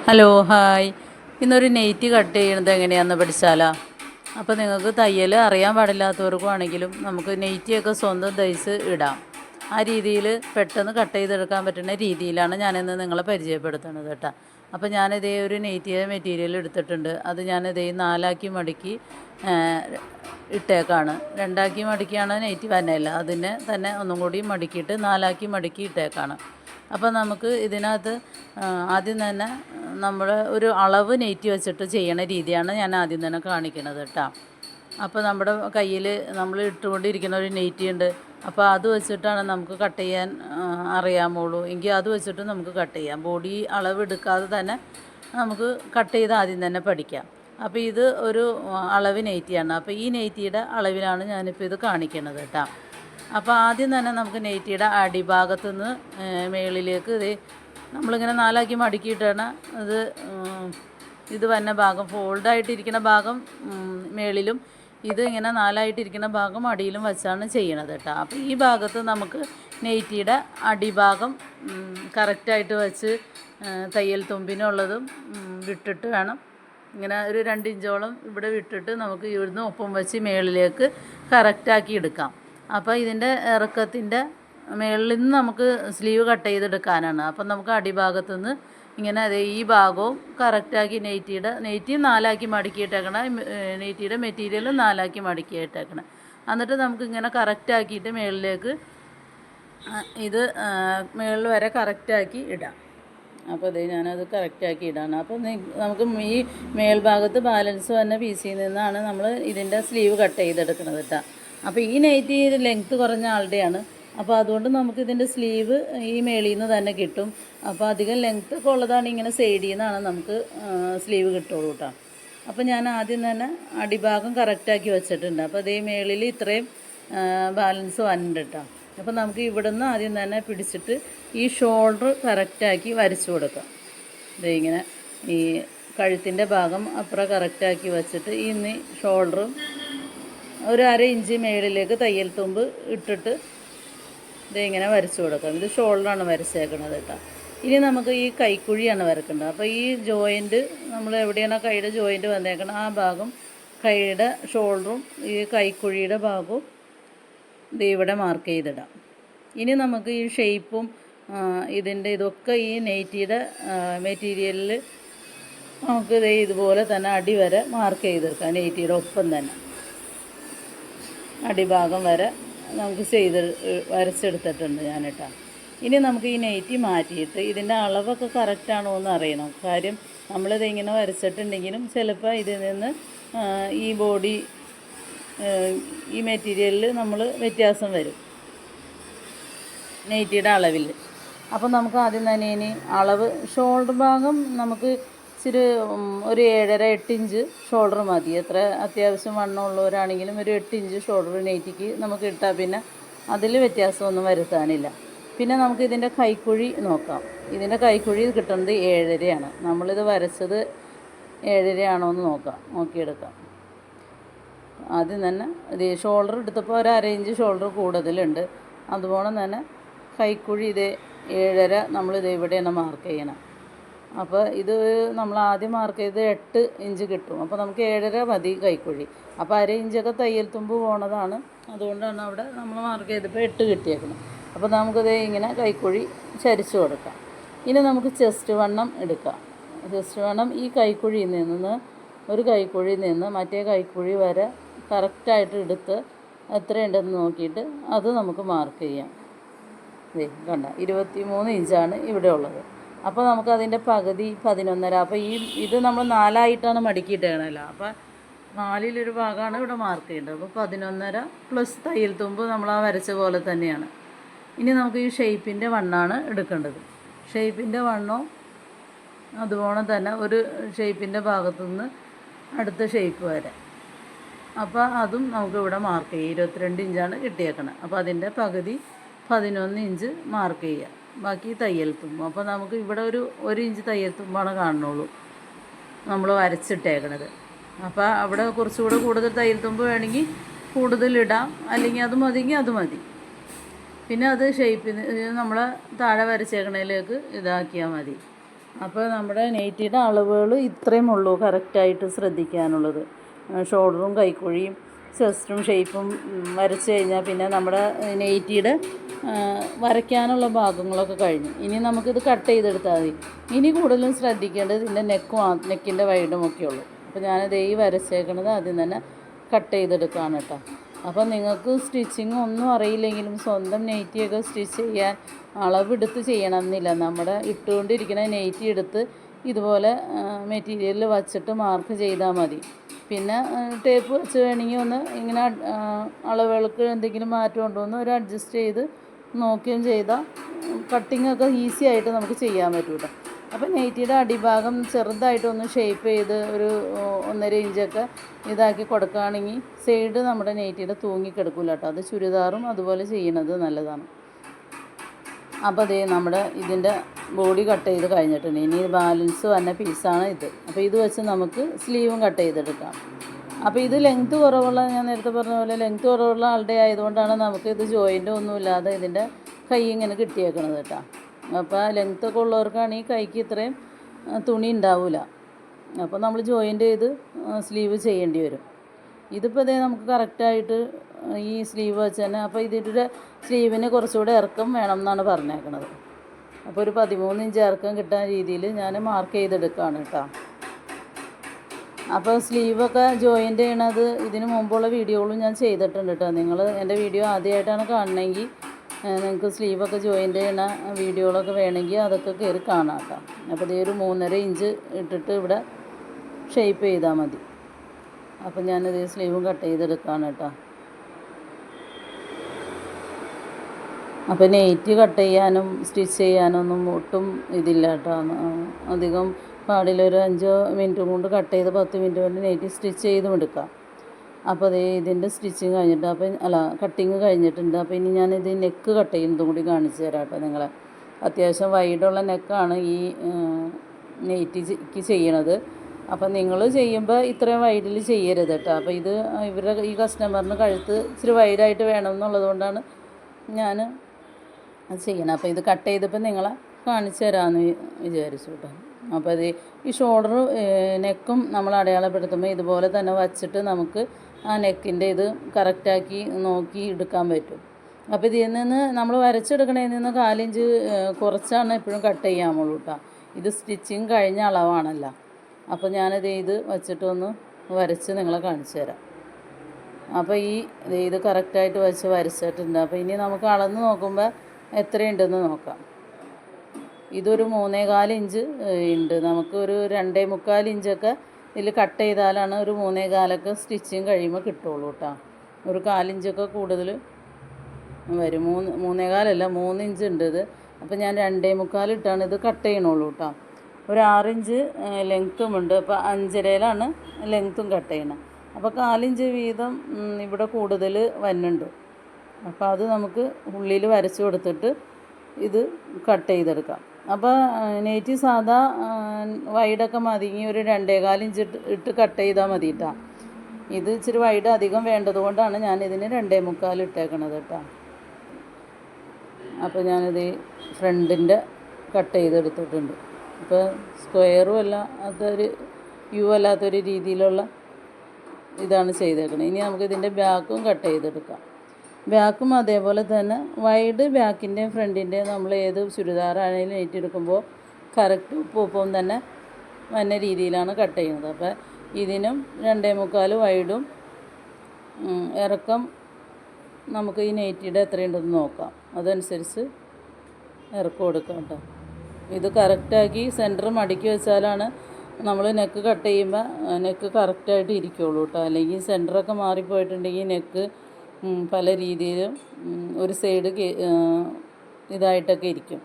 Hello hi ഇന്നൊരു നെയ്റ്റ് cut ചെയ്യണത് എങ്ങനെയാണെന്ന് പഠിച്ചാലോ? അപ്പോൾ നിങ്ങൾക്ക് തയ്യൽ അറിയാൻ പാടില്ലാത്തവർക്കും ആണെങ്കിലും നമുക്ക് നെയ്റ്റിയൊക്കെ സ്വന്തം തയ്ച്ച് ഇടാം. ആ രീതിയിൽ പെട്ടെന്ന് കട്ട് ചെയ്തെടുക്കാൻ പറ്റുന്ന രീതിയിലാണ് ഞാനിന്ന് നിങ്ങളെ പരിചയപ്പെടുത്തുന്നത് കേട്ടോ. അപ്പോൾ ഞാനിതേ ഒരു നെയ്റ്റിയ മെറ്റീരിയൽ എടുത്തിട്ടുണ്ട്. അത് ഞാനിതേ നാലാക്കി മടക്കി ഇട്ടേക്കാണ്. രണ്ടാക്കി മടക്കിയാണ് നെയ്റ്റ് വന്നല്ല അതിനെ തന്നെ ഒന്നും കൂടി മടക്കിയിട്ട് നാലാക്കി മടക്കി ഇട്ടേക്കാണ്. അപ്പോൾ നമുക്ക് ഇതിനകത്ത് ആദ്യം തന്നെ നമ്മൾ ഒരു അളവ് നെയ്റ്റി വെച്ചിട്ട് ചെയ്യണ രീതിയാണ് ഞാൻ ആദ്യം തന്നെ കാണിക്കുന്നത് കേട്ടോ. അപ്പോൾ നമ്മുടെ കയ്യിൽ നമ്മൾ ഇട്ടുകൊണ്ടിരിക്കുന്ന ഒരു നെയ്റ്റി ഉണ്ട്. അപ്പോൾ അത് വെച്ചിട്ടാണ് നമുക്ക് കട്ട് ചെയ്യാൻ അറിയാമുള്ളൂ എങ്കിൽ അത് വെച്ചിട്ട് നമുക്ക് കട്ട് ചെയ്യാം. ബോഡി അളവ് എടുക്കാതെ തന്നെ നമുക്ക് കട്ട് ചെയ്ത് ആദ്യം തന്നെ പഠിക്കാം. അപ്പോൾ ഇത് ഒരു അളവ് നെയ്റ്റിയാണ്. അപ്പോൾ ഈ നെയ്റ്റിയുടെ അളവിലാണ് ഞാനിപ്പോൾ ഇത് കാണിക്കുന്നത് കേട്ടോ. അപ്പോൾ ആദ്യം തന്നെ നമുക്ക് നെയ്റ്റിയുടെ അടിഭാഗത്തുനിന്ന് മേളിലേക്ക് ഇത് നമ്മളിങ്ങനെ നാലാക്കി മടക്കിയിട്ടാണ് അത് ഇത് വന്ന ഭാഗം ഫോൾഡായിട്ടിരിക്കുന്ന ഭാഗം മേളിലും ഇത് ഇങ്ങനെ നാലായിട്ടിരിക്കുന്ന ഭാഗം അടിയിലും വെച്ചാണ് ചെയ്യണത് കേട്ടോ. അപ്പോൾ ഈ ഭാഗത്ത് നമുക്ക് നെയ്റ്റിയുടെ അടിഭാഗം കറക്റ്റായിട്ട് വെച്ച് തയ്യൽ തുമ്പിനുള്ളതും വിട്ടിട്ട് വേണം. ഇങ്ങനെ ഒരു രണ്ട് ഇഞ്ചോളം ഇവിടെ വിട്ടിട്ട് നമുക്ക് ഇവിടുന്ന് ഒപ്പം വെച്ച് മേളിലേക്ക് കറക്റ്റാക്കി എടുക്കാം. അപ്പോൾ ഇതിന്റെ ഇറക്കത്തിന്റെ മേളിൽ നിന്ന് നമുക്ക് സ്ലീവ് കട്ട് ചെയ്തെടുക്കാനാണ്. അപ്പം നമുക്ക് അടിഭാഗത്തു നിന്ന് ഇങ്ങനെ അതെ ഈ ഭാഗവും കറക്റ്റാക്കി നെയ്റ്റിയുടെ നെയ്റ്റി നാലാക്കി മടക്കിയിട്ടേക്കണം. നെയ്റ്റിയുടെ മെറ്റീരിയൽ നാലാക്കി മടക്കിയിട്ടേക്കണം. എന്നിട്ട് നമുക്ക് ഇങ്ങനെ കറക്റ്റാക്കിയിട്ട് മുകളിലേക്ക് ഇത് മുകളിൽ വരെ കറക്റ്റാക്കി ഇടാം. അപ്പോൾ അതേ ഞാനത് കറക്റ്റാക്കി ഇടാണ്. അപ്പോൾ നമുക്ക് ഈ മേൽഭാഗത്ത് ബാലൻസ് വന്ന പീസിൽ നിന്നാണ് നമ്മൾ ഇതിന്റെ സ്ലീവ് കട്ട് ചെയ്തെടുക്കുന്നത് കേട്ടോ. അപ്പോൾ ഈ നൈറ്റി ലെങ്ത്ത് കുറഞ്ഞ ആളുടെയാണ് അപ്പോൾ അതുകൊണ്ട് നമുക്ക് ഇതിന്റെ സ്ലീവ് ഈ മേളിൽ നിന്ന് തന്നെ കിട്ടും. അപ്പോൾ അധികം ലെങ്ത്ത് ഒക്കെ ഉള്ളതാണ് ഇങ്ങനെ സൈഡിൽ നിന്നാണ് നമുക്ക് സ്ലീവ് കിട്ടുള്ളൂ കേട്ടോ അപ്പോൾ ഞാൻ ആദ്യം തന്നെ അടിഭാഗം കറക്റ്റാക്കി വെച്ചിട്ടുണ്ട്. അപ്പോൾ അതേ മേളിൽ ഇത്രയും ബാലൻസ് വന്നിട്ടുണ്ട് കേട്ടോ അപ്പോൾ നമുക്ക് ഇവിടുന്ന് ആദ്യം തന്നെ പിടിച്ചിട്ട് ഈ ഷോൾഡർ കറക്റ്റാക്കി വരച്ചു കൊടുക്കാം. ഇങ്ങനെ ഈ കഴുത്തിന്റെ ഭാഗം അപ്പുറം കറക്റ്റാക്കി വെച്ചിട്ട് ഇന്ന് ഷോൾഡറും ഒരു അര ഇഞ്ച് മേളിലേക്ക് തയ്യൽ തുമ്പ് ഇട്ടിട്ട് ഇത് ഇങ്ങനെ വരച്ചു കൊടുക്കാം ഇത് ഷോൾഡറാണ് വരച്ചേക്കണത് കേട്ടോ. ഇനി നമുക്ക് ഈ കൈക്കുഴിയാണ് വരക്കേണ്ടത്. അപ്പോൾ ഈ ജോയിന്റ് നമ്മൾ എവിടെയാണ് കൈയുടെ ജോയിന്റ് വന്നേക്കണം ആ ഭാഗം കൈയുടെ ഷോൾഡറും ഈ കൈക്കുഴിയുടെ ഭാഗവും ഇത് ഇവിടെ മാർക്ക് ചെയ്തിടാം. ഇനി നമുക്ക് ഈ ഷേപ്പും ഇതിന്റെ ഇതൊക്കെ ഈ നെയ്റ്റിയുടെ മെറ്റീരിയലിൽ നമുക്ക് ഇത് ഇതുപോലെ തന്നെ അടി വരെ മാർക്ക് ചെയ്തെടുക്കാം. നെയ്റ്റിയുടെ ഒപ്പം തന്നെ. അടിഭാഗം വരെ നമുക്ക് ചെയ്ത് വരച്ചെടുത്തിട്ടുണ്ട് ഞാൻ കേട്ടോ ഇനി നമുക്ക് ഈ നെയ്റ്റി മാറ്റിയിട്ട് ഇതിന്റെ അളവൊക്കെ കറക്റ്റാണോ എന്ന് അറിയണം. കാര്യം നമ്മളിത് ഇങ്ങനെ വരച്ചിട്ടുണ്ടെങ്കിലും ചിലപ്പോൾ ഇതിൽ നിന്ന് ഈ ബോഡി ഈ മെറ്റീരിയലിൽ നമ്മൾ വ്യത്യാസം വരും. നെയ്റ്റിയുടെ അളവിൽ അപ്പം നമുക്ക് ആദ്യം തന്നെ ഇനി അളവ് ഷോൾഡർ ഭാഗം നമുക്ക് ഇച്ചിരി ഒരു ഏഴര എട്ട് ഇഞ്ച് ഷോൾഡർ മതി. എത്ര അത്യാവശ്യം വണ്ണമുള്ളവരാണെങ്കിലും ഒരു എട്ട് ഇഞ്ച് ഷോൾഡർ നെറ്റിക്ക് നമുക്ക് ഇട്ടാൽ പിന്നെ അതിൽ വ്യത്യാസമൊന്നും വരുത്താനില്ല. പിന്നെ നമുക്ക് ഇതിന്റെ കൈക്കുഴി നോക്കാം. ഇതിന്റെ കൈക്കുഴി കിട്ടുന്നത് ഏഴരയാണ്. നമ്മളിത് വരച്ചത് ഏഴരയാണോ എന്ന് നോക്കാം. നോക്കിയെടുക്കാം. ആദ്യം തന്നെ ഇത് ഷോൾഡർ എടുത്തപ്പോൾ ഒരു അര ഇഞ്ച് ഷോൾഡർ കൂടുതലുണ്ട്. അതുപോലെ തന്നെ കൈക്കുഴി ഇതേ ഏഴര നമ്മളിത് ഇവിടെയാണ് മാർക്ക് ചെയ്യണം. അപ്പോൾ ഇത് നമ്മൾ ആദ്യം മാർക്ക് ചെയ്ത് എട്ട് ഇഞ്ച് കിട്ടും. അപ്പോൾ നമുക്ക് ഏഴര മതി കൈക്കുഴി. അപ്പോൾ അര ഇഞ്ചൊക്കെ തയ്യൽ തുമ്പ് പോണതാണ്. അതുകൊണ്ടാണ് അവിടെ നമ്മൾ മാർക്ക് ചെയ്തപ്പോൾ എട്ട് കിട്ടിയേക്കുന്നത്. അപ്പോൾ നമുക്കിത് ഇങ്ങനെ കൈക്കുഴി ചരിച്ചു കൊടുക്കാം. ഇനി നമുക്ക് ചെസ്റ്റ് വണ്ണം എടുക്കാം. ചെസ്റ്റ് വണ്ണം ഈ കൈക്കുഴിയിൽ നിന്ന് ഒരു കൈക്കുഴിയിൽ നിന്ന് മറ്റേ കൈക്കുഴി വരെ കറക്റ്റായിട്ട് എടുത്ത് എത്രയുണ്ടെന്ന് നോക്കിയിട്ട് അത് നമുക്ക് മാർക്ക് ചെയ്യാം. കണ്ട ഇരുപത്തി മൂന്ന് ഇഞ്ചാണ് ഇവിടെ ഉള്ളത്. അപ്പോൾ നമുക്ക് അതിന്റെ പകുതി പതിനൊന്നര. അപ്പോൾ ഈ ഇത് നമ്മൾ നാലായിട്ടാണ് മടക്കിയിട്ടേണല്ലോ. അപ്പോൾ നാലിലൊരു ഭാഗമാണ് ഇവിടെ മാർക്ക് ചെയ്യേണ്ടത്. അപ്പോൾ പതിനൊന്നര പ്ലസ് തയ്യൽ തുമ്പ് നമ്മൾ ആ വരച്ച പോലെ തന്നെയാണ്. ഇനി നമുക്ക് ഈ ഷേപ്പിന്റെ വണ്ണാണ് എടുക്കേണ്ടത്. ഷേപ്പിന്റെ വണ്ണോ അതുപോലെ തന്നെ ഒരു ഷേപ്പിന്റെ ഭാഗത്തു നിന്ന് അടുത്ത ഷേപ്പ് വരെ. അപ്പോൾ അതും നമുക്ക് ഇവിടെ മാർക്ക് ചെയ്യാം. ഇരുപത്തിരണ്ട് ഇഞ്ചാണ് കിട്ടിയേക്കണത് അപ്പോൾ അതിന്റെ പകുതി പതിനൊന്ന് ഇഞ്ച് മാർക്ക് ചെയ്യുക ബാക്കി തയ്യൽ തുമ്പ്. അപ്പോൾ നമുക്ക് ഇവിടെ ഒരു ഒരു ഇഞ്ച് തയ്യൽ തുമ്പാണ് കാണുന്നുള്ളൂ. നമ്മൾ വരച്ചിട്ടേക്കണത്. അപ്പോൾ അവിടെ കുറച്ചുകൂടെ കൂടുതൽ തയ്യൽ തുമ്പ് വേണമെങ്കിൽ കൂടുതലിടാം അല്ലെങ്കിൽ അത് മതിയെങ്കിൽ അത് മതി. പിന്നെ അത് ഷേപ്പിന് നമ്മൾ താഴെ വരച്ചേക്കണതിലേക്ക് ഇതാക്കിയാൽ മതി. അപ്പോൾ നമ്മുടെ നെയ്റ്റിയുടെ അളവുകൾ ഇത്രയും ഉള്ളൂ കറക്റ്റായിട്ട് ശ്രദ്ധിക്കാനുള്ളത്. ഷോൾഡറും കൈക്കുഴിയും ചെസ്റ്റും ഷേപ്പും വരച്ച് കഴിഞ്ഞാൽ പിന്നെ നമ്മുടെ നെയ്റ്റിയുടെ വരയ്ക്കാനുള്ള ഭാഗങ്ങളൊക്കെ കഴിഞ്ഞു. ഇനി നമുക്കിത് കട്ട് ചെയ്തെടുത്താൽ മതി. ഇനി കൂടുതലും ശ്രദ്ധിക്കേണ്ടത് ഇതിന്റെ നെക്കും നെക്കിന്റെ വൈഡും ഒക്കെ ഉള്ളൂ. അപ്പോൾ ഞാനിത് ഈ വരച്ചേക്കണത് ആദ്യം തന്നെ കട്ട് ചെയ്തെടുക്കുകയാണ് കേട്ടോ. അപ്പോൾ നിങ്ങൾക്ക് സ്റ്റിച്ചിങ് ഒന്നും അറിയില്ലെങ്കിലും സ്വന്തം നെയ്റ്റിയൊക്കെ സ്റ്റിച്ച് ചെയ്യാൻ അളവെടുത്ത് ചെയ്യണമെന്നില്ല. നമ്മുടെ ഇട്ടുകൊണ്ടിരിക്കുന്ന നെയ്റ്റി എടുത്ത് ഇതുപോലെ മെറ്റീരിയലിൽ വച്ചിട്ട് മാർക്ക് ചെയ്താൽ മതി. പിന്നെ ടേപ്പ് വെച്ച് വേണമെങ്കിൽ ഒന്ന് ഇങ്ങനെ അളവുകൾക്ക് എന്തെങ്കിലും മാറ്റം ഉണ്ടോ എന്ന് ഒരു അഡ്ജസ്റ്റ് ചെയ്ത് നോക്കുകയും ചെയ്താൽ കട്ടിംഗ് ഒക്കെ ഈസി ആയിട്ട് നമുക്ക് ചെയ്യാൻ പറ്റും കേട്ടോ അപ്പോൾ നെയ്റ്റിയുടെ അടിഭാഗം ചെറുതായിട്ടൊന്ന് ഷേപ്പ് ചെയ്ത് ഒരു ഒന്നര ഇഞ്ചൊക്കെ ഇതാക്കി കൊടുക്കുകയാണെങ്കിൽ സൈഡ് നമ്മുടെ നെയ്റ്റിയുടെ തൂങ്ങിക്കിടക്കില്ല കേട്ടോ അത് ചുരിദാറും അതുപോലെ ചെയ്യണത് നല്ലതാണ്. അപ്പോൾ അതേ നമ്മുടെ ഇതിന്റെ ബോഡി കട്ട് ചെയ്ത് കഴിഞ്ഞിട്ടുണ്ട്. ഇനി ബാലൻസ് വന്ന പീസാണ് ഇത്. അപ്പോൾ ഇത് വെച്ച് നമുക്ക് സ്ലീവും കട്ട് ചെയ്തെടുക്കാം. അപ്പോൾ ഇത് ലെങ്ത്ത് കുറവുള്ള ഞാൻ നേരത്തെ പറഞ്ഞ പോലെ ലെങ്ത്ത് കുറവുള്ള ആളുടെ ആയതുകൊണ്ടാണ് നമുക്ക് ഇത് ജോയിന്റ് ഒന്നുമില്ലാതെ ഇതിന്റെ കൈ ഇങ്ങനെ കിട്ടിയേക്കണത് കേട്ടോ. അപ്പോൾ ലെങ്ത്ത് ഒക്കെ ഉള്ളവർക്കാണ് ഈ കൈക്ക് ഇത്രയും തുണി ഉണ്ടാവില്ല അപ്പോൾ നമ്മൾ ജോയിന്റ് ചെയ്ത് സ്ലീവ് ചെയ്യേണ്ടി വരും. ഇതിപ്പോൾ ഇതേ നമുക്ക് കറക്റ്റായിട്ട് ഈ സ്ലീവ് വെച്ച് തന്നെ അപ്പോൾ ഇതിന്റെ സ്ലീവിന് കുറച്ചുകൂടെ ഇറക്കം വേണം എന്നാണ് പറഞ്ഞേക്കണത്. അപ്പോൾ ഒരു പതിമൂന്ന് ഇഞ്ച് ഇറക്കം കിട്ടാൻ രീതിയിൽ ഞാൻ മാർക്ക് ചെയ്തെടുക്കുകയാണ് കേട്ടോ. അപ്പോൾ സ്ലീവൊക്കെ ജോയിന്റ് ചെയ്യണത് ഇതിന് മുമ്പുള്ള വീഡിയോകളും ഞാൻ ചെയ്തിട്ടുണ്ട് കേട്ടോ. നിങ്ങൾ എന്റെ വീഡിയോ ആദ്യമായിട്ടാണ് കാണണമെങ്കിൽ നിങ്ങൾക്ക് സ്ലീവൊക്കെ ജോയിന്റ് ചെയ്യണ വീഡിയോകളൊക്കെ വേണമെങ്കിൽ അതൊക്കെ കയറി കാണാം കേട്ടോ. അപ്പോൾ ഇതേ ഒരു മൂന്നര ഇഞ്ച് ഇട്ടിട്ട് ഇവിടെ ഷേപ്പ് ചെയ്താൽ മതി. അപ്പം ഞാനിത് സ്ലീവും കട്ട് ചെയ്തെടുക്കുകയാണ് കേട്ടോ. അപ്പോൾ നെയ്റ്റ് കട്ട് ചെയ്യാനും സ്റ്റിച്ച് ചെയ്യാനൊന്നും ഒട്ടും ഇതില്ല കേട്ടോ. അധികം പാടില്ല ഒരു അഞ്ചോ മിനിറ്റ് കൊണ്ട് കട്ട് ചെയ്ത് പത്ത് മിനിറ്റ് കൊണ്ട് നെയ്റ്റ് സ്റ്റിച്ച് ചെയ്തും എടുക്കാം അപ്പോൾ അതേ ഇതിന്റെ സ്റ്റിച്ചിങ് കഴിഞ്ഞിട്ട് അപ്പം അല്ല കട്ടിങ് കഴിഞ്ഞിട്ടുണ്ട്. അപ്പോൾ ഇനി ഞാൻ ഇത് നെക്ക് കട്ട് ചെയ്യുന്നതും കൂടി കാണിച്ചു തരാം കേട്ടോ നിങ്ങളെ. അത്യാവശ്യം വൈഡുള്ള നെക്കാണ് ഈ നെയ്റ്റിക്ക് ചെയ്യണത്. അപ്പം നിങ്ങൾ ചെയ്യുമ്പോൾ ഇത്രയും വൈഡിൽ ചെയ്യരുത് കേട്ടോ. അപ്പോൾ ഇത് ഇവരുടെ ഈ കസ്റ്റമറിന് കഴുത്ത് ഇച്ചിരി വൈഡായിട്ട് വേണം എന്നുള്ളത് കൊണ്ടാണ് ഞാൻ അത് ചെയ്യണം. അപ്പോൾ ഇത് കട്ട് ചെയ്തപ്പോൾ നിങ്ങളെ കാണിച്ചു തരാമെന്ന് വിചാരിച്ചു കേട്ടോ അപ്പോൾ ഇത് ഈ ഷോൾഡർ നെക്കും നമ്മൾ അടയാളപ്പെടുത്തുമ്പോൾ ഇതുപോലെ തന്നെ വച്ചിട്ട് നമുക്ക് ആ നെക്കിന്റെ ഇത് കറക്റ്റാക്കി നോക്കി എടുക്കാൻ പറ്റും. അപ്പോൾ ഇതിൽ നിന്ന് നമ്മൾ വരച്ചെടുക്കണതിൽ നിന്ന് കാലിഞ്ച് കുറച്ചാണ് എപ്പോഴും കട്ട് ചെയ്യാമുള്ളൂ കേട്ടോ ഇത് സ്റ്റിച്ചിങ് കഴിഞ്ഞ അളവാണല്ല. അപ്പോൾ ഞാനിത് ഇത് വച്ചിട്ടൊന്ന് വരച്ച് നിങ്ങളെ കാണിച്ചു തരാം. അപ്പോൾ ഈ ഇത് കറക്റ്റായിട്ട് വെച്ച് വരച്ചിട്ടുണ്ട്. അപ്പോൾ ഇനി നമുക്ക് അളന്ന് നോക്കുമ്പോൾ എത്രയുണ്ടെന്ന് നോക്കാം. ഇതൊരു മൂന്നേകാൽ ഇഞ്ച് ഉണ്ട് നമുക്ക് ഒരു രണ്ടേ മുക്കാൽ ഇഞ്ചൊക്കെ ഇതിൽ കട്ട് ചെയ്താലാണ് ഒരു മൂന്നേകാലൊക്കെ സ്റ്റിച്ചിങ് കഴിയുമ്പോൾ കിട്ടുള്ളൂ കേട്ടോ ഒരു കാലിഞ്ചൊക്കെ കൂടുതൽ വരും. മൂന്ന് മൂന്നേകാലല്ല മൂന്ന് ഇഞ്ച് ഉണ്ട് ഇത്. അപ്പോൾ ഞാൻ രണ്ടേ മുക്കാൽ ഇട്ടാണ് ഇത് കട്ട് ചെയ്യണുള്ളൂ കേട്ടോ ഒരു ആറിഞ്ച് ലെങ്ത്തും ഉണ്ട് അപ്പോൾ അഞ്ചരയിലാണ് ലെങ്ത്തും കട്ട് ചെയ്യണം. അപ്പോൾ കാലിഞ്ച് വീതം ഇവിടെ കൂടുതൽ വരുന്നുണ്ട്. അപ്പോൾ അത് നമുക്ക് ഉള്ളിൽ വരച്ച് കൊടുത്തിട്ട് ഇത് കട്ട് ചെയ്തെടുക്കാം. അപ്പോൾ നെയ്റ്റ് സാധാ വൈഡൊക്കെ മതിങ്ങി ഒരു രണ്ടേകാൽ ഇഞ്ച് ഇട്ട് ഇട്ട് കട്ട് ചെയ്താൽ മതി കേട്ടോ. ഇത് ഇച്ചിരി വൈഡ് അധികം വേണ്ടതുകൊണ്ടാണ് ഞാൻ ഇതിന് രണ്ടേ മുക്കാൽ ഇട്ടേക്കണത് കേട്ടോ. അപ്പോൾ ഞാനിത് ഫ്രണ്ടിന്റെ കട്ട് ചെയ്തെടുത്തിട്ടുണ്ട്. ഇപ്പോൾ സ്ക്വയറും അല്ല അതൊരു യു അല്ലാത്തൊരു രീതിയിലുള്ള ഇതാണ് ചെയ്തേക്കുന്നത് ഇനി നമുക്ക് ഇതിന്റെ ബാക്കും കട്ട് ചെയ്തെടുക്കാം. ബാക്കും അതേപോലെ തന്നെ വൈഡ് ബാക്കിന്റെയും ഫ്രണ്ടിന്റെയും നമ്മൾ ഏത് ചുരിദാറാണെങ്കിലും ഏറ്റെടുക്കുമ്പോൾ കറക്റ്റ് ഉപ്പും തന്നെ വന്ന രീതിയിലാണ് കട്ട് ചെയ്യുന്നത്. അപ്പോൾ ഇതിനും രണ്ടേ മുക്കാൽ വൈഡും ഇറക്കം നമുക്ക് ഈ നെയ്റ്റിയുടെ എത്രയുണ്ടെന്ന് നോക്കാം. അതനുസരിച്ച് ഇറക്കം കൊടുക്കാം കേട്ടോ. ഇത് കറക്റ്റാക്കി സെന്റർ മടക്കി വെച്ചാലാണ് നമ്മൾ നെക്ക് കട്ട് ചെയ്യുമ്പോൾ നെക്ക് കറക്റ്റായിട്ട് ഇരിക്കുകയുള്ളൂ കേട്ടോ. അല്ലെങ്കിൽ സെന്ററൊക്കെ മാറിപ്പോയിട്ടുണ്ടെങ്കിൽ നെക്ക് പല രീതിയിലും ഒരു സൈഡ് ഇതായിട്ടൊക്കെ ഇരിക്കും.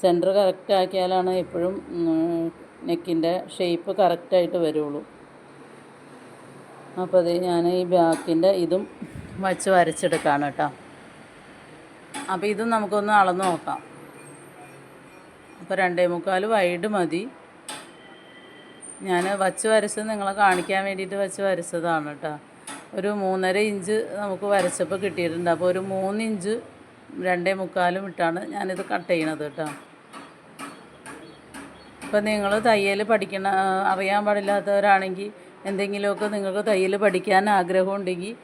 സെന്റർ കറക്റ്റ് ആക്കിയാലാണ് എപ്പോഴും നെക്കിന്റെ ഷേപ്പ് കറക്റ്റായിട്ട് വരുള്ളൂ. അപ്പോൾ അത് ഞാൻ ഈ ബാക്കിന്റെ ഇതും വച്ച് വരച്ചെടുക്കുകയാണ് കേട്ടോ. അപ്പോൾ ഇതും നമുക്കൊന്ന് അളന്ന് നോക്കാം. അപ്പോൾ രണ്ടേ മുക്കാൽ വൈഡ് മതി. ഞാൻ വച്ച് വരച്ചത് നിങ്ങളെ കാണിക്കാൻ വേണ്ടിയിട്ട് വച്ച് വരച്ചതാണ് കേട്ടോ. ഒരു മൂന്നര ഇഞ്ച് നമുക്ക് വരച്ചപ്പോൾ കിട്ടിയിട്ടുണ്ട്. അപ്പോൾ ഒരു മൂന്ന് ഇഞ്ച് രണ്ടേ മുക്കാലും ഇട്ടാണ് ഞാനിത് കട്ട് ചെയ്യണത് കേട്ടോ. ഇപ്പം നിങ്ങൾ തയ്യൽ പഠിക്കണ അറിയാൻ പാടില്ലാത്തവരാണെങ്കിൽ എന്തെങ്കിലുമൊക്കെ നിങ്ങൾക്ക് തയ്യൽ പഠിക്കാൻ ആഗ്രഹം ഉണ്ടെങ്കിൽ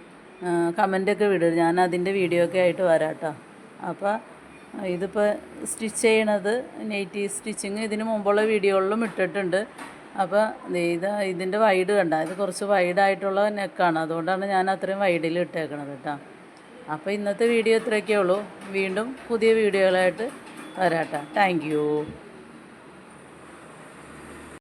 കമന്റൊക്കെ വിടും. ഞാൻ അതിന്റെ വീഡിയോ ഒക്കെ ആയിട്ട് വരാം കേട്ടോ. അപ്പോൾ ഇതിപ്പോൾ സ്റ്റിച്ച് ചെയ്യണത് നെയ്റ്റി സ്റ്റിച്ചിങ് ഇതിന് മുമ്പുള്ള വീഡിയോകളിലും ഇട്ടിട്ടുണ്ട്. അപ്പോൾ ഇത് ഇതിന്റെ വൈഡ് കണ്ട. ഇത് കുറച്ച് വൈഡായിട്ടുള്ള നെക്കാണ് അതുകൊണ്ടാണ് ഞാൻ അത്രയും വൈഡിൽ ഇട്ടേക്കണത് കേട്ടോ. അപ്പോൾ ഇന്നത്തെ വീഡിയോ ഇത്രയൊക്കെ ഉള്ളൂ. വീണ്ടും പുതിയ വീഡിയോകളായിട്ട് വരാട്ടോ താങ്ക്